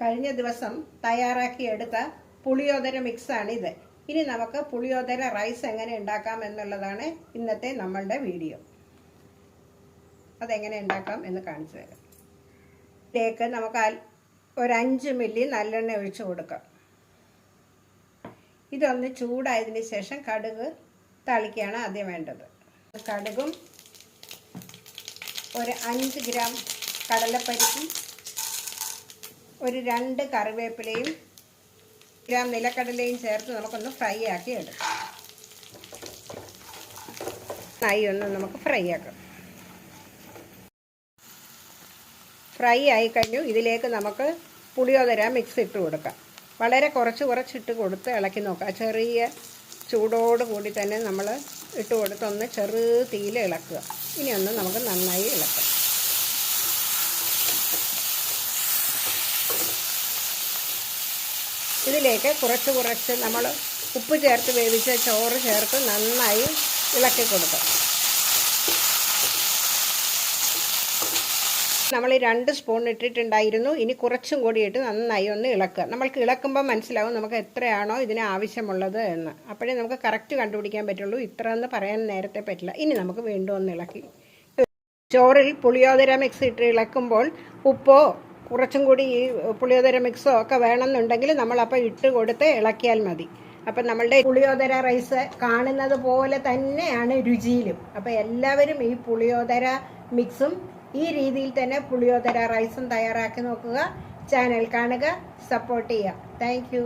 കഴിഞ്ഞ ദിവസം തയ്യാറാക്കിയെടുത്ത പുളിയോദര മിക്സാണിത്. ഇനി നമുക്ക് പുളിയോദര റൈസ് എങ്ങനെ ഉണ്ടാക്കാം എന്നുള്ളതാണ് ഇന്നത്തെ നമ്മളുടെ വീഡിയോ. അതെങ്ങനെ ഉണ്ടാക്കാം എന്ന് കാണിച്ചു തരാം. ഇതിലേക്ക് നമുക്ക് ഒരു അഞ്ച് മില്ലി നല്ലെണ്ണ ഒഴിച്ചു കൊടുക്കാം. ഇതൊന്ന് ചൂടായതിന് ശേഷം കടുക് തളിക്കുകയാണ് ആദ്യം വേണ്ടത്. കടുകും ഒരു അഞ്ച് ഗ്രാം കടലപ്പരിപ്പും ഒരു രണ്ട് കറിവേപ്പിലയും ഗ്രാം നിലക്കടലയും ചേർത്ത് നമുക്കൊന്ന് ഫ്രൈ ആക്കി എടുക്കാം. നന്നായി ഒന്ന് നമുക്ക് ഫ്രൈ ആക്കാം. ഫ്രൈ ആയി കഴിഞ്ഞു. ഇതിലേക്ക് നമുക്ക് പുളിയോതര മിക്സ് ഇട്ട് കൊടുക്കാം. വളരെ കുറച്ച് കുറച്ചിട്ട് കൊടുത്ത് ഇളക്കി നോക്കാം. ചെറിയ ചൂടോട് കൂടി തന്നെ നമ്മൾ ഇട്ട് കൊടുത്ത് ഒന്ന് ചെറു തീയിൽ ഇളക്കുക. ഇനി ഒന്ന് നമുക്ക് നന്നായി ഇളക്കാം. ഇതിലേക്ക് കുറച്ച് കുറച്ച് നമ്മൾ ഉപ്പ് ചേർത്ത് വേവിച്ച ചോറ് ചേർത്ത് നന്നായി ഇളക്കി കൊടുക്കാം. നമ്മൾ രണ്ട് സ്പൂൺ ഇട്ടിട്ടുണ്ടായിരുന്നു. ഇനി കുറച്ചും കൂടി ഇട്ട് നന്നായി ഒന്ന് ഇളക്കുക. നമ്മൾക്ക് ഇളക്കുമ്പോൾ മനസ്സിലാവും നമുക്ക് എത്രയാണോ ഇതിന് ആവശ്യമുള്ളത് എന്ന്. അപ്പോഴേ നമുക്ക് കറക്റ്റ് കണ്ടുപിടിക്കാൻ പറ്റുള്ളൂ. ഇത്ര എന്ന് പറയാൻ നേരത്തെ പറ്റില്ല. ഇനി നമുക്ക് വീണ്ടും ഒന്ന് ഇളക്കി. ചോറിൽ പുളിയോദര മിക്സ് ഇട്ട് ഇളക്കുമ്പോൾ ഉപ്പോ കുറച്ചും കൂടി ഈ പുളിയോദര മിക്സോ ഒക്കെ വേണമെന്നുണ്ടെങ്കിൽ നമ്മളപ്പോൾ ഇട്ട് കൊടുത്ത് ഇളക്കിയാൽ മതി. അപ്പം നമ്മളുടെ പുളിയോദര റൈസ് കാണുന്നത് പോലെ തന്നെയാണ് രുചിയിലും. അപ്പം എല്ലാവരും ഈ പുളിയോദര മിക്സും ഈ രീതിയിൽ തന്നെ പുളിയോദര റൈസും തയ്യാറാക്കി നോക്കുക. ചാനൽ കാണുക. സപ്പോർട്ട് ചെയ്യുക. താങ്ക്